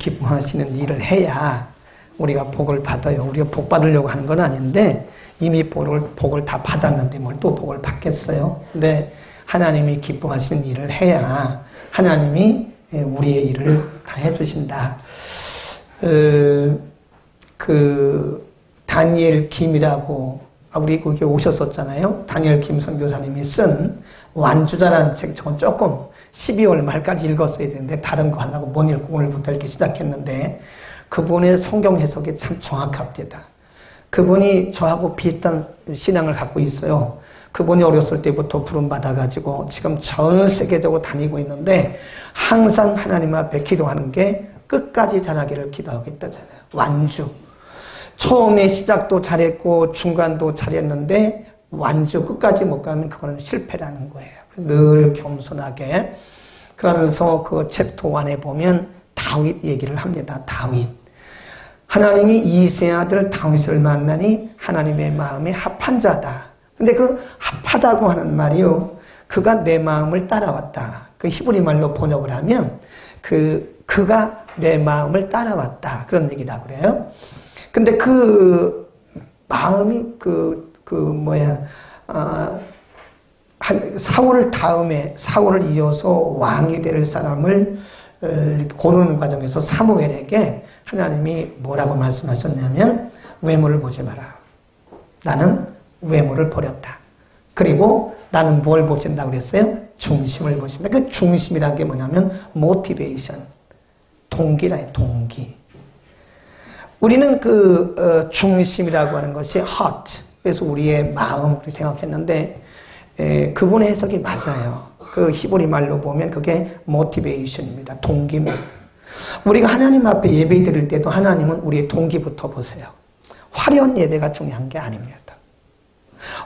기뻐하시는 일을 해야 우리가 복을 받아요. 우리가 복 받으려고 하는 건 아닌데 이미 복을, 복을 다 받았는데 뭘 또 복을 받겠어요. 근데 하나님이 기뻐하시는 일을 해야 하나님이 우리의 일을 다 해주신다. 어, 그 다니엘 김이라고 아, 우리 거기 오셨었잖아요. 다니엘 김 선교사님이 쓴 완주자라는 책 저건 조금 12월 말까지 읽었어야 되는데 다른 거 하려고 못 읽고 오늘부터 읽기 시작했는데 그분의 성경 해석이 참 정확합니다. 그분이 저하고 비슷한 신앙을 갖고 있어요. 그분이 어렸을 때부터 부름받아가지고 지금 전 세계적으로 다니고 있는데 항상 하나님 앞에 기도하는 게 끝까지 잘하기를 기도하겠다잖아요. 완주. 처음에 시작도 잘했고 중간도 잘했는데 완주 끝까지 못 가면 그거는 실패라는 거예요. 늘 겸손하게 그러면서 그 챕터 1에 보면 다윗 얘기를 합니다. 다윗. 하나님이 이세 아들 다윗을 만나니 하나님의 마음에 합한 자다. 근데 그 합하다고 하는 말이요. 그가 내 마음을 따라왔다. 그 히브리 말로 번역을 하면 그 그가 내 마음을 따라왔다. 그런 얘기라고 그래요. 근데 그 마음이 그, 그 뭐야, 아, 한 사울 다음에 사울을 이어서 왕이 될 사람을 어, 고르는 과정에서 사무엘에게 하나님이 뭐라고 말씀하셨냐면 외모를 보지 마라. 나는 외모를 버렸다. 그리고 나는 뭘 보신다고 그랬어요? 중심을 보신다. 그 중심이라는 게 뭐냐면 모티베이션. 동기라요, 동기. 우리는 그 어, 중심이라고 하는 것이 heart. 그래서 우리의 마음 을 생각했는데 에, 그분의 해석이 맞아요. 그 히브리 말로 보면 그게 motivation입니다. 동기입니다. 우리가 하나님 앞에 예배 드릴 때도 하나님은 우리의 동기부터 보세요. 화려한 예배가 중요한 게 아닙니다.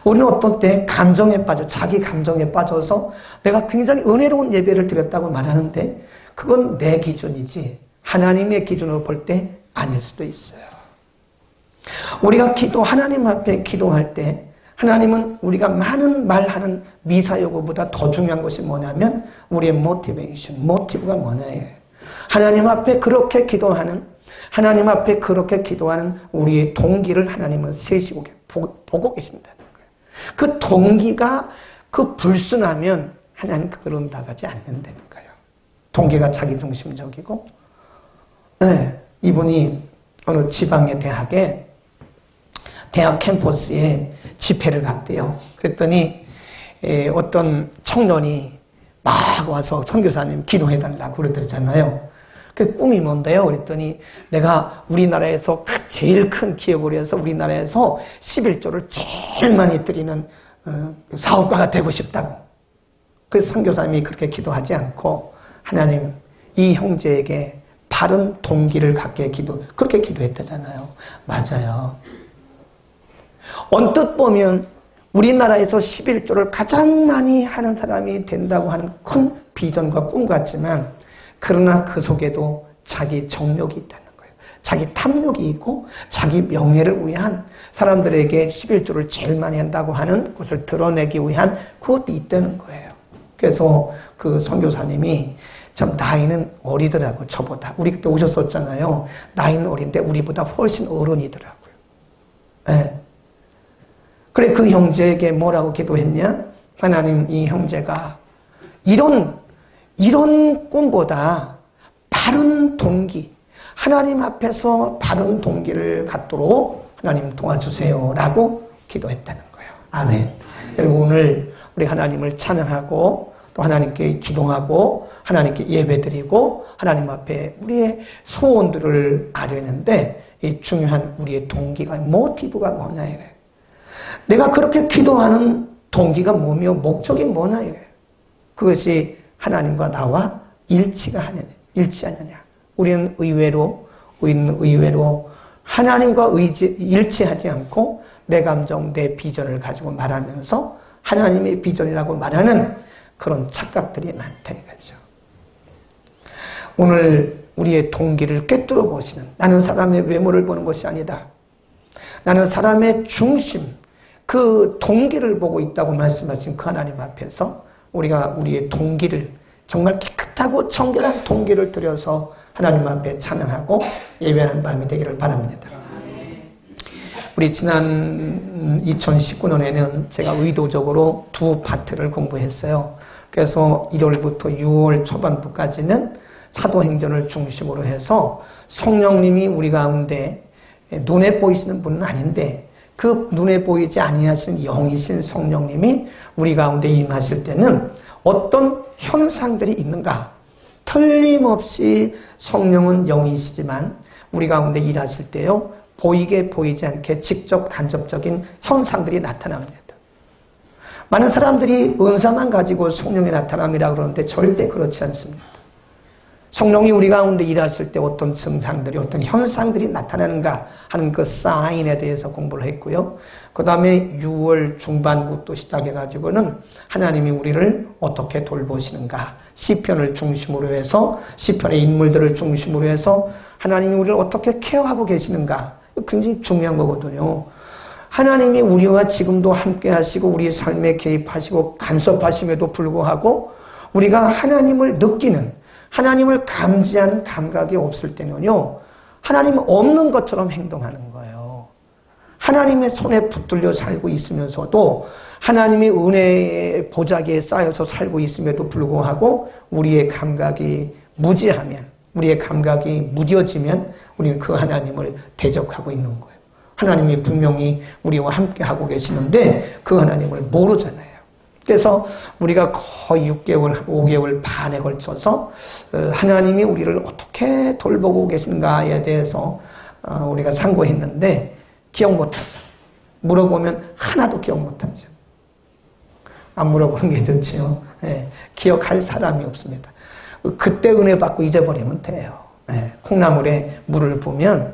우리는 어떤 때 감정에 빠져, 자기 감정에 빠져서 내가 굉장히 은혜로운 예배를 드렸다고 말하는데 그건 내 기준이지 하나님의 기준으로 볼 때 아닐 수도 있어요. 우리가 기도, 하나님 앞에 기도할 때 하나님은 우리가 많은 말하는 미사여구보다 더 중요한 것이 뭐냐면 우리의 모티베이션, 모티브가 뭐냐예요. 하나님 앞에 그렇게 기도하는 하나님 앞에 그렇게 기도하는 우리의 동기를 하나님은 세시고 보고 거예요. 그 동기가 그 불순하면 하나님 그걸 응답하지 않는다는 거예요. 동기가 자기중심적이고 네, 이분이 어느 지방의 대학에 대학 캠퍼스에 집회를 갔대요. 그랬더니 어떤 청년이 막 와서 선교사님 기도해달라고 그러더잖아요. 그 꿈이 뭔데요? 그랬더니 내가 우리나라에서 제일 큰 기업을 해서 우리나라에서 11조를 제일 많이 드리는 어, 사업가가 되고 싶다고. 그래서 선교사님이 그렇게 기도하지 않고 하나님 이 형제에게 바른 동기를 갖게 기도 그렇게 기도했다잖아요. 맞아요. 언뜻 보면 우리나라에서 11조를 가장 많이 하는 사람이 된다고 하는 큰 비전과 꿈 같지만 그러나 그 속에도 자기 정력이 있다는 거예요. 자기 탐욕이 있고 자기 명예를 위한 사람들에게 11조를 제일 많이 한다고 하는 것을 드러내기 위한 그것도 있다는 거예요. 그래서 그 선교사님이 참 나이는 어리더라고 저보다. 우리 그때 오셨었잖아요. 나이는 어린데 우리보다 훨씬 어른이더라고요. 네. 그래 그 형제에게 뭐라고 기도했냐? 하나님 이 형제가 이런 이런 꿈보다 바른 동기 하나님 앞에서 바른 동기를 갖도록 하나님 도와주세요라고 기도했다는 거예요. 아멘. 여러분 오늘 우리 하나님을 찬양하고 또 하나님께 기도하고 하나님께 예배드리고 하나님 앞에 우리의 소원들을 아뢰는데 이 중요한 우리의 동기가 모티브가 뭐냐 이거예요. 내가 그렇게 기도하는 동기가 뭐며 목적이 뭐냐. 그것이 하나님과 나와 일치가 하느냐, 일치하느냐. 우리는 의외로, 우리는 의외로 하나님과 의지, 일치하지 않고 내 감정, 내 비전을 가지고 말하면서 하나님의 비전이라고 말하는 그런 착각들이 많다 이거죠. 오늘 우리의 동기를 꿰뚫어 보시는 나는 사람의 외모를 보는 것이 아니다. 나는 사람의 중심, 그 동기를 보고 있다고 말씀하신 그 하나님 앞에서 우리가 우리의 동기를 정말 깨끗하고 청결한 동기를 들여서 하나님 앞에 찬양하고 예배하는 밤이 되기를 바랍니다. 우리 지난 2019년에는 제가 의도적으로 두 파트를 공부했어요. 그래서 1월부터 6월 초반부까지는 사도행전을 중심으로 해서 성령님이 우리 가운데 눈에 보이시는 분은 아닌데 그 눈에 보이지 아니하신 영이신 성령님이 우리 가운데 임하실 때는 어떤 현상들이 있는가? 틀림없이 성령은 영이시지만 우리 가운데 일하실 때요 보이게 보이지 않게 직접 간접적인 현상들이 나타납니다. 많은 사람들이 은사만 가지고 성령이 나타납니다 그러는데 절대 그렇지 않습니다. 성령이 우리 가운데 일하실 때 어떤 증상들이 어떤 현상들이 나타나는가 하는 그 사인에 대해서 공부를 했고요. 그 다음에 6월 중반부터 시작해가지고는 하나님이 우리를 어떻게 돌보시는가 시편을 중심으로 해서 시편의 인물들을 중심으로 해서 하나님이 우리를 어떻게 케어하고 계시는가 굉장히 중요한 거거든요. 하나님이 우리와 지금도 함께 하시고 우리 삶에 개입하시고 간섭하심에도 불구하고 우리가 하나님을 느끼는 하나님을 감지하는 감각이 없을 때는요. 하나님 없는 것처럼 행동하는 거예요. 하나님의 손에 붙들려 살고 있으면서도 하나님이 은혜의 보자기에 쌓여서 살고 있음에도 불구하고 우리의 감각이 무지하면 우리의 감각이 무뎌지면 우리는 그 하나님을 대적하고 있는 거예요. 하나님이 분명히 우리와 함께 하고 계시는데 그 하나님을 모르잖아요. 그래서 우리가 거의 6개월, 5개월 반에 걸쳐서 어, 하나님이 우리를 어떻게 돌보고 계신가에 대해서 어, 우리가 상고했는데 기억 못하죠. 물어보면 하나도 기억 못하죠. 안 물어보는 게 좋지요. 예, 기억할 사람이 없습니다. 그때 은혜 받고 잊어버리면 돼요. 예, 콩나물에 물을 부으면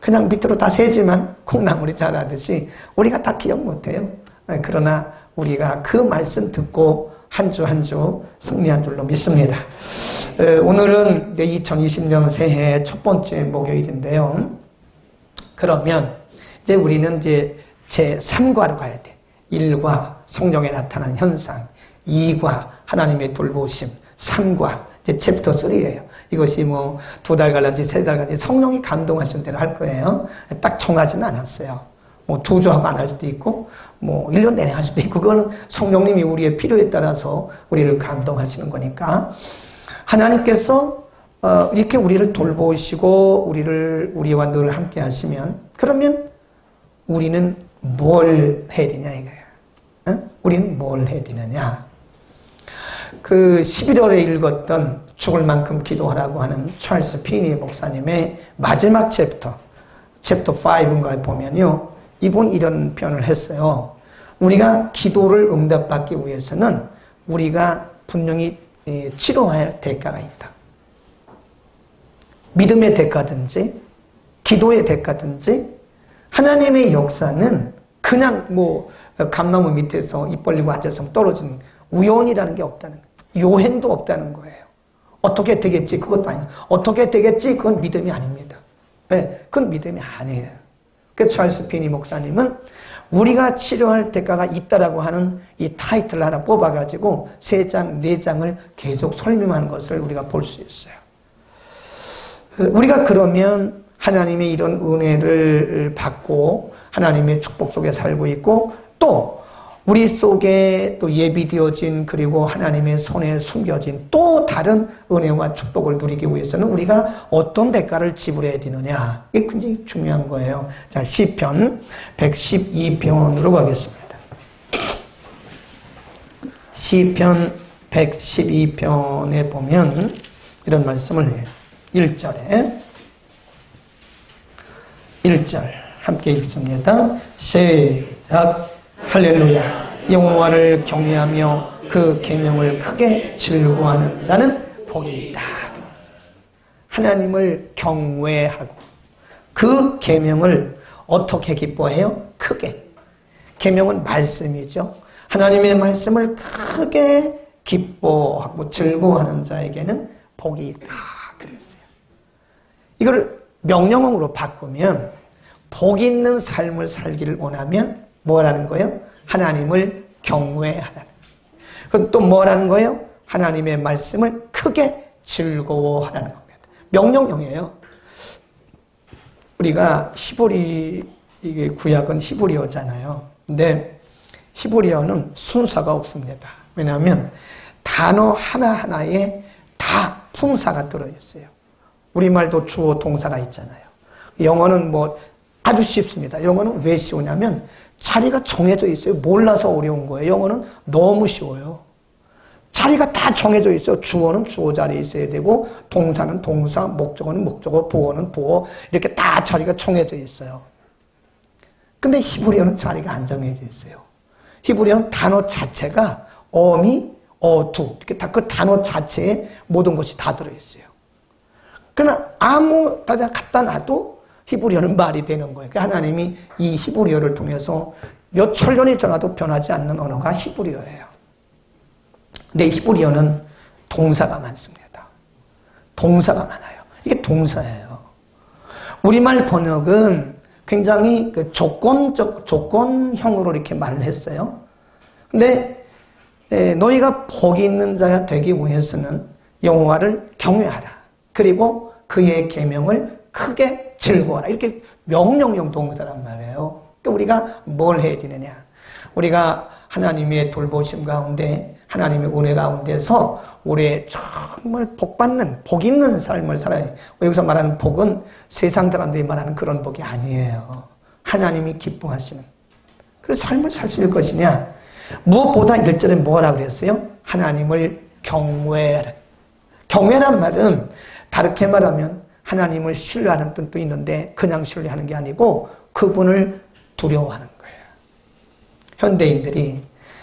그냥 밑으로 다 새지만 콩나물이 자라듯이 우리가 다 기억 못해요. 예, 그러나 우리가 그 말씀 듣고 한 주 한 주 승리한 줄로 믿습니다. 오늘은 2020년 새해 첫 번째 목요일인데요. 그러면 이제 우리는 이제 제 3과로 가야 돼. 1과 성령에 나타난 현상, 2과 하나님의 돌보심, 3과 이제 챕터 3예요. 이것이 뭐 두 달간지 세 달간지 성령이 감동하신 대로 할 거예요. 딱 정하지는 않았어요. 뭐 두 주하고 안 할 수도 있고 뭐 1년 내내 할 수도 있고 그거는 성령님이 우리의 필요에 따라서 우리를 감동하시는 거니까 하나님께서 어, 이렇게 우리를 돌보시고 우리를 우리와 늘 함께 하시면 그러면 우리는 뭘 해야 되냐 이거예요. 어? 우리는 뭘 해야 되느냐. 그 11월에 읽었던 죽을 만큼 기도하라고 하는 찰스 피니 목사님의 마지막 챕터, 챕터 5인가에 보면요. 이분 이런 표현을 했어요. 우리가 기도를 응답받기 위해서는 우리가 분명히 치러야 대가가 있다. 믿음의 대가든지 기도의 대가든지 하나님의 역사는 그냥 뭐 감나무 밑에서 입 벌리고 앉아서 떨어지는 우연이라는 게 없다는 거예요. 요행도 없다는 거예요. 어떻게 되겠지? 그것도 아니에요. 어떻게 되겠지? 그건 믿음이 아닙니다. 네, 그건 믿음이 아니에요. 그 찰스 피니 목사님은 우리가 치료할 대가가 있다라고 하는 이 타이틀을 하나 뽑아가지고 세 장, 네 장을 계속 설명하는 것을 우리가 볼 수 있어요. 우리가 그러면 하나님의 이런 은혜를 받고 하나님의 축복 속에 살고 있고 또 우리 속에 또 예비되어진 그리고 하나님의 손에 숨겨진 또 다른 은혜와 축복을 누리기 위해서는 우리가 어떤 대가를 지불해야 되느냐 이게 굉장히 중요한 거예요. 자 시편 112편으로 가겠습니다. 시편 112편에 보면 이런 말씀을 해요. 1절에 1절 함께 읽습니다. 시작 할렐루야. 영화를 경외하며 그 계명을 크게 즐거워하는 자는 복이 있다. 하나님을 경외하고 그 계명을 어떻게 기뻐해요? 크게. 계명은 말씀이죠. 하나님의 말씀을 크게 기뻐하고 즐거워하는 자에게는 복이 있다. 그랬어요. 이걸 명령어로 바꾸면 복 있는 삶을 살기를 원하면 뭐라는 거예요? 하나님을 경외하라. 그럼 또 뭐라는 거예요? 하나님의 말씀을 크게 즐거워하라는 겁니다. 명령형이에요. 우리가 히브리 이게 구약은 히브리어잖아요. 근데 히브리어는 순서가 없습니다. 왜냐하면 단어 하나하나에 다 품사가 들어있어요. 우리말도 주어 동사가 있잖아요. 영어는 뭐 아주 쉽습니다. 영어는 왜 쉬우냐면 자리가 정해져 있어요. 몰라서 어려운 거예요. 영어는 너무 쉬워요. 자리가 다 정해져 있어요. 주어는 주어 자리에 있어야 되고 동사는 동사, 목적어는 목적어, 보어는 보어 이렇게 다 자리가 정해져 있어요. 근데 히브리어는 자리가 안 정해져 있어요. 히브리어는 단어 자체가 어미, 어투 이렇게 다 그 단어 자체에 모든 것이 다 들어있어요. 그러나 아무 데다 갖다 놔도 히브리어는 말이 되는 거예요. 그러니까 하나님이 이 히브리어를 통해서 몇 천 년이 지나도 변하지 않는 언어가 히브리어예요. 근데 히브리어는 동사가 많습니다. 동사가 많아요. 이게 동사예요. 우리말 번역은 굉장히 그 조건적, 조건형으로 이렇게 말을 했어요. 근데 에, 너희가 복이 있는 자가 되기 위해서는 여호와를 경외하라. 그리고 그의 계명을 크게 즐거워라. 이렇게 명령형 동사란 말이에요. 그러니까 우리가 뭘 해야 되느냐? 우리가 하나님의 돌보심 가운데 하나님의 은혜 가운데서 올해 정말 복 받는 복 있는 삶을 살아야 돼 여기서 말하는 복은 세상 사람들이 말하는 그런 복이 아니에요. 하나님이 기뻐하시는 그 삶을 사실 것이냐? 무엇보다 1절에 뭐라 그랬어요? 하나님을 경외. 경외란 말은 다르게 말하면 하나님을 신뢰하는 뜻도 있는데 그냥 신뢰하는 게 아니고 그분을 두려워하는 거예요. 현대인들이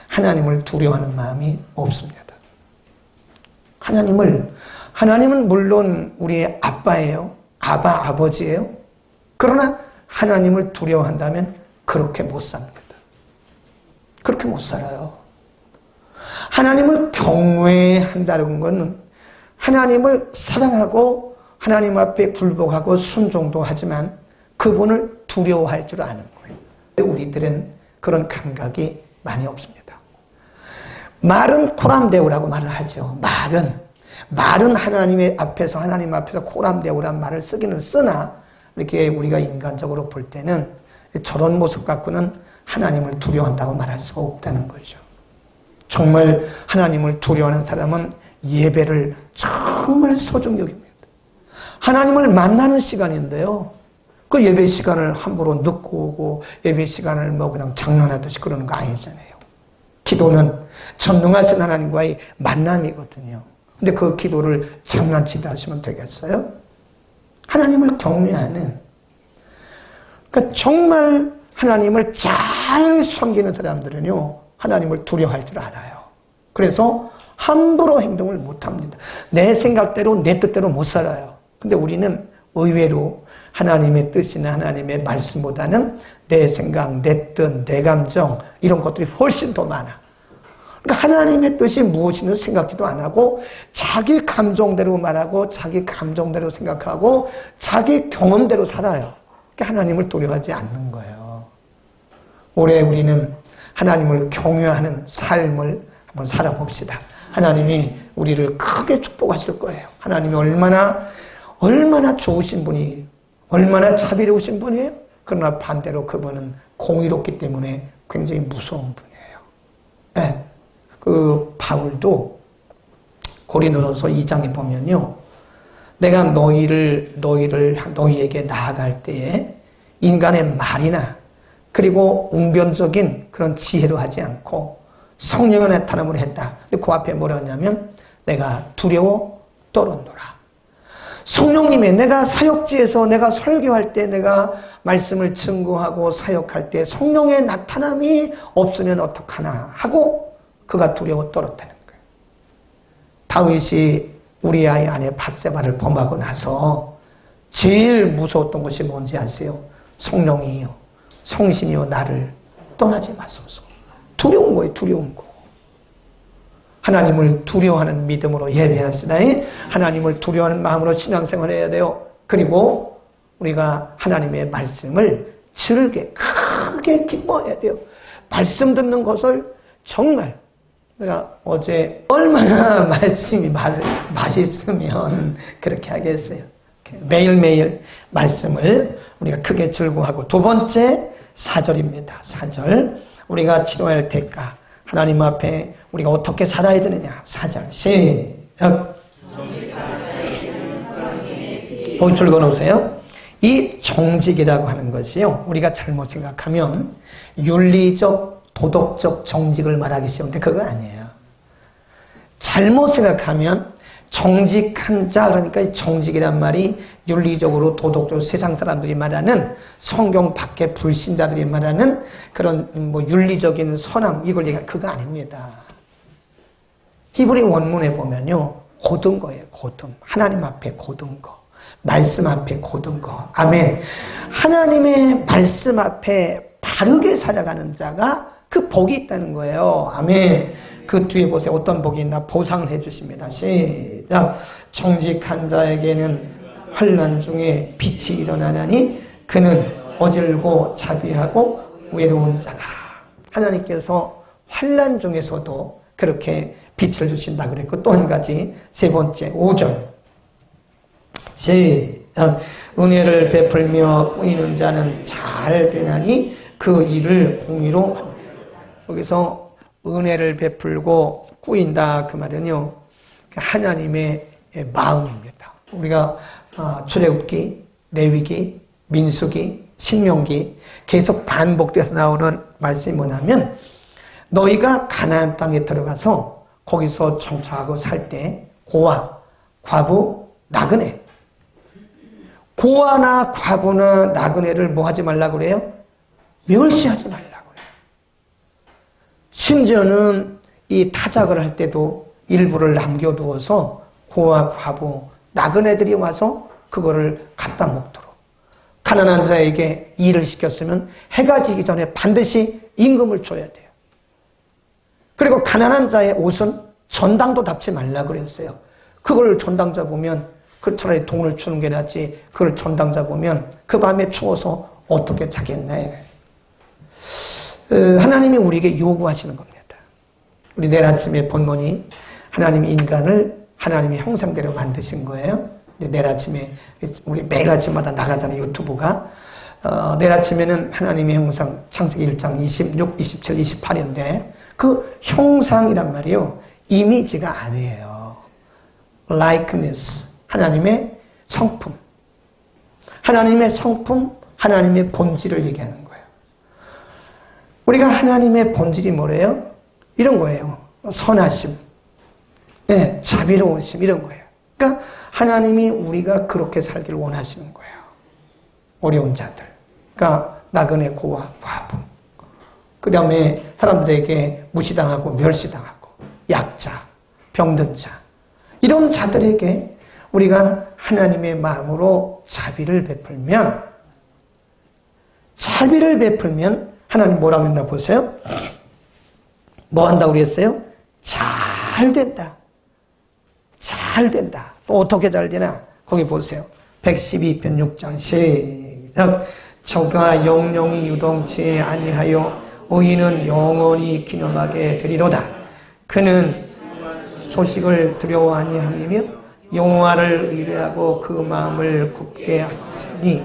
하나님을 두려워하는 마음이 없습니다. 하나님을 하나님은 물론 우리의 아빠예요. 아바 아버지예요. 그러나 하나님을 두려워한다면 그렇게 못 삽니다. 그렇게 못 살아요. 하나님을 경외한다는 것은 하나님을 사랑하고 하나님 앞에 굴복하고 순종도 하지만 그분을 두려워할 줄 아는 거예요. 우리들은 그런 감각이 많이 없습니다. 말은 코람데우라고 말을 하죠. 말은 말은 하나님의 앞에서 하나님 앞에서 코람데우란 말을 쓰기는 쓰나 이렇게 우리가 인간적으로 볼 때는 저런 모습 갖고는 하나님을 두려워한다고 말할 수가 없다는 거죠. 정말 하나님을 두려워하는 사람은 예배를 정말 소중히 여깁니다. 하나님을 만나는 시간인데요. 그 예배 시간을 함부로 늦고 오고 예배 시간을 뭐 그냥 장난하듯이 그러는 거 아니잖아요. 기도는 전능하신 하나님과의 만남이거든요. 근데 그 기도를 장난치다 하시면 되겠어요? 하나님을 경외하는 그러니까 정말 하나님을 잘 섬기는 사람들은요 하나님을 두려워할 줄 알아요. 그래서 함부로 행동을 못 합니다. 내 생각대로 내 뜻대로 못 살아요. 근데 우리는 의외로 하나님의 뜻이나 하나님의 말씀보다는 내 생각, 내 뜻, 내 감정 이런 것들이 훨씬 더 많아. 그러니까 하나님의 뜻이 무엇인지 생각지도 안 하고 자기 감정대로 말하고 자기 감정대로 생각하고 자기 경험대로 살아요. 그러니까 하나님을 두려워하지 않는 거예요. 올해 우리는 하나님을 경외하는 삶을 한번 살아봅시다. 하나님이 우리를 크게 축복하실 거예요. 하나님이 얼마나 얼마나 좋으신 분이 얼마나 자비로우신 분이에요. 그러나 반대로 그분은 공의롭기 때문에 굉장히 무서운 분이에요. 네. 그 바울도 고린도전서 2장에 보면요. 내가 너희를 너희를 너희에게 나아갈 때에 인간의 말이나 그리고 웅변적인 그런 지혜로 하지 않고 성령의 나타남으로 했다. 그 앞에 뭐라 하냐면 내가 두려워 떨었노라. 성령님의 내가 사역지에서 내가 설교할 때 내가 말씀을 증거하고 사역할 때 성령의 나타남이 없으면 어떡하나 하고 그가 두려워 떨었다는 거예요. 다윗이 우리 아이 아내 바세바를 범하고 나서 제일 무서웠던 것이 뭔지 아세요? 성령이요. 성신이요. 나를 떠나지 마소서. 두려운 거예요. 두려운 거. 하나님을 두려워하는 믿음으로 예배합시다. 하나님을 두려워하는 마음으로 신앙생활 해야 돼요. 그리고 우리가 하나님의 말씀을 즐게 크게 기뻐해야 돼요. 말씀 듣는 것을 정말 내가 어제 얼마나 말씀이 맛, 맛있으면 그렇게 하겠어요. 매일매일 말씀을 우리가 크게 즐거워하고 두 번째 사절입니다. 사절. 우리가 치료할 대가. 하나님 앞에 우리가 어떻게 살아야 되느냐. 사절. 시작. 본줄 거놓으세요. 이 정직이라고 하는 것이요. 우리가 잘못 생각하면 윤리적, 도덕적 정직을 말하기 쉬운데 그거 아니에요. 잘못 생각하면 정직한 자, 그러니까 정직이란 말이 윤리적으로 도덕적으로 세상 사람들이 말하는 성경 밖의 불신자들이 말하는 그런 뭐 윤리적인 선함, 이걸 얘기할 그거 아닙니다. 히브리 원문에 보면요. 고든 거예요, 고든. 하나님 앞에 고든 거. 말씀 앞에 고든 거. 아멘. 하나님의 말씀 앞에 바르게 살아가는 자가 그 복이 있다는 거예요. 아멘. 그 뒤에 보세요. 어떤 복이 있나 보상을 해 주십니다. 시작. 정직한 자에게는 환란 중에 빛이 일어나나니 그는 어질고 자비하고 외로운 자가 하나님께서 환란 중에서도 그렇게 빛을 주신다 그랬고 또 한 가지 세 번째 5절 시작 은혜를 베풀며 꾸이는 자는 잘 되나니 그 일을 공의로 여기서 은혜를 베풀고 꾸인다 그 말은요 하나님의 마음입니다. 우리가 아, 출애굽기, 레위기, 민수기, 신명기 계속 반복돼서 나오는 말씀이 뭐냐면 너희가 가나안 땅에 들어가서 거기서 정착하고 살 때 고아, 과부, 나그네 고아나 과부나 나그네를 뭐 하지 말라고 그래요? 멸시하지 그래요. 심지어는 이 타작을 할 때도 일부를 남겨두어서 고아, 과부, 나그네들이 와서 그거를 갖다 먹도록. 가난한 자에게 일을 시켰으면 해가 지기 전에 반드시 임금을 줘야 돼요. 그리고 가난한 자의 옷은 전당도 답지 말라 그랬어요. 그걸 전당자 보면 그 차라리 돈을 주는 게 낫지. 그걸 전당자 보면 그 밤에 추워서 어떻게 자겠나. 어, 하나님이 우리에게 요구하시는 겁니다. 우리 내일 아침에 본문이 하나님 인간을 하나님의 형상대로 만드신 거예요. 내일 아침에 우리 매일 아침마다 나가잖아요 유튜브가 어, 내일 아침에는 하나님의 형상 창세기 1장 26, 27, 28인데 그 형상이란 말이요 이미지가 아니에요. likeness 하나님의 성품 하나님의 성품 하나님의 본질을 얘기하는 거예요. 우리가 하나님의 본질이 뭐래요? 이런 거예요. 선하심, 네, 자비로우심 이런 거예요. 그러니까 하나님이 우리가 그렇게 살기를 원하시는 거예요. 어려운 자들. 그러니까 나그네 고아 과부. 그 다음에 사람들에게 무시당하고 멸시당하고 약자, 병든 자. 이런 자들에게 우리가 하나님의 마음으로 자비를 베풀면 자비를 베풀면 하나님 뭐라고 했나 보세요? 뭐 한다고 그랬어요? 잘 된다. 잘 된다. 또 어떻게 잘 되나? 거기 보세요. 112편 6장 시작. 저가 영영이 유동치 아니하여 의인은 영원히 기념하게 되리로다. 그는 소식을 두려워 아니함이며 영화를 의뢰하고 그 마음을 굳게 하니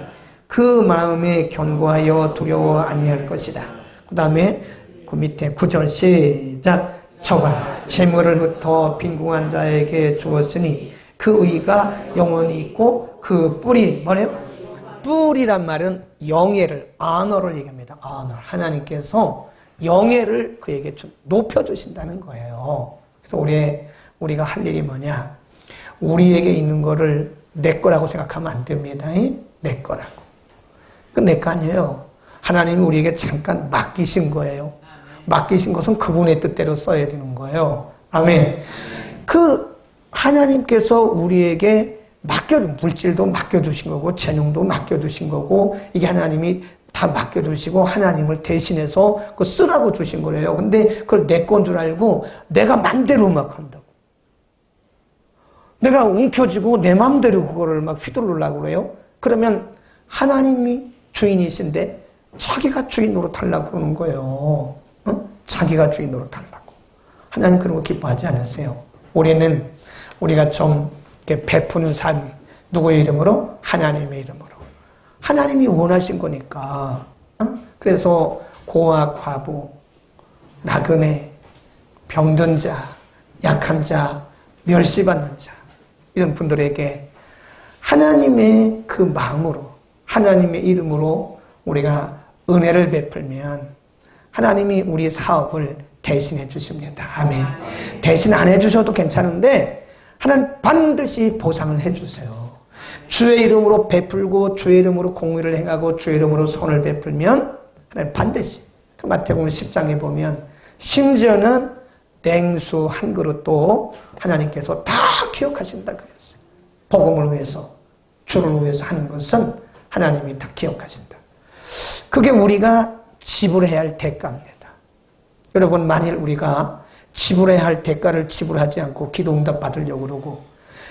그 마음에 견고하여 두려워 아니할 것이다. 그 다음에 그 밑에 구절 시작. 저가 재물을 흩어 빈궁한 자에게 주었으니 그 의가 영원히 있고 그 뿔이 뭐래요? 뿔이란 말은 영예를 언어를 얘기합니다. 언어 하나님께서 영예를 그에게 좀 높여 주신다는 거예요. 그래서 우리 우리가 할 일이 뭐냐? 우리에게 있는 거를 내 거라고 생각하면 안 됩니다. 내 거라고. 그내거 아니에요. 하나님이 우리에게 잠깐 맡기신 거예요. 맡기신 것은 그분의 뜻대로 써야 되는 거예요. 아멘. 그 하나님께서 우리에게 맡겨 물질도 맡겨두신 거고 재능도 맡겨두신 거고 이게 하나님이 다 맡겨두시고 하나님을 대신해서 그 쓰라고 주신 거래요. 근데 그걸 내 건 줄 알고 내가 맘대로 막 한다고. 내가 움켜쥐고 내 맘대로 그거를 막 휘두르려고 그래요. 그러면 하나님이 주인이신데 자기가 주인 으로 달라고 그러는 거예요. 어? 자기가 주인 으로 달라고. 하나님 그런 거 기뻐하지 않으세요. 우리는 우리가 좀 베푸는 삶, 누구의 이름으로? 하나님의 이름으로. 하나님이 원하신 거니까. 어? 그래서 고아, 과부, 나그네, 병든 자, 약한 자, 멸시받는 자 이런 분들에게 하나님의 그 마음으로 하나님의 이름으로 우리가 은혜를 베풀면 하나님이 우리 사업을 대신해 주십니다. 아멘. 대신 안 해주셔도 괜찮은데 하나님 반드시 보상을 해주세요. 주의 이름으로 베풀고 주의 이름으로 공의를 행하고 주의 이름으로 손을 베풀면 하나님 반드시 그 마태복음 10장에 보면 심지어는 냉수 한 그릇도 하나님께서 다 기억하신다 그랬어요. 복음을 위해서 주를 위해서 하는 것은 하나님이 다 기억하신다. 그게 우리가 지불해야 할 대가입니다. 여러분 만일 우리가 지불해야 할 대가를 지불하지 않고 기도 응답 받으려고 그러고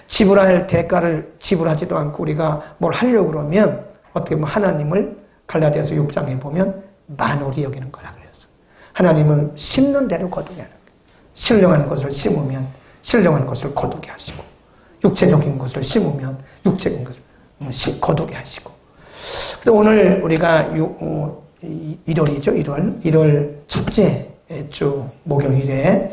지불해야 할 대가를 지불하지도 않고 우리가 뭘 하려고 그러면 어떻게 보면 하나님을 갈라디아서 6장에 보면 만홀히 여기는 거라 그랬어. 하나님은 심는 대로 거두게 하는 거예요. 신령한 것을 심으면 신령한 것을 거두게 하시고 육체적인 것을 심으면 육체적인 것을 거두게 하시고 그래서 오늘 우리가 1월이죠. 1월 1월 첫째 주 목요일에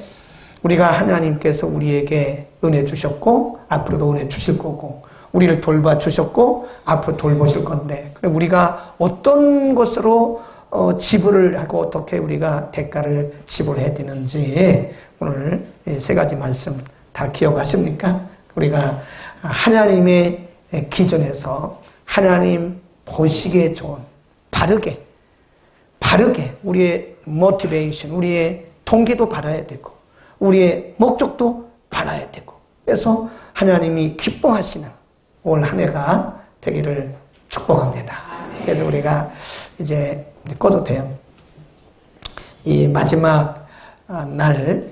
우리가 하나님께서 우리에게 은혜 주셨고 앞으로도 은혜 주실 거고 우리를 돌봐 주셨고 앞으로 돌보실 건데 우리가 어떤 것으로 어, 지불을 하고 어떻게 우리가 대가를 지불해야 되는지 오늘 세 가지 말씀 다 기억하십니까? 우리가 하나님의 기준에서 하나님 보시기에 좋은 바르게 바르게 우리의 모티베이션, 우리의 동기도 바라야 되고 우리의 목적도 바라야 되고 그래서 하나님이 기뻐하시는 올 한 해가 되기를 축복합니다. 그래서 우리가 이제 꺼도 돼요. 이 마지막 날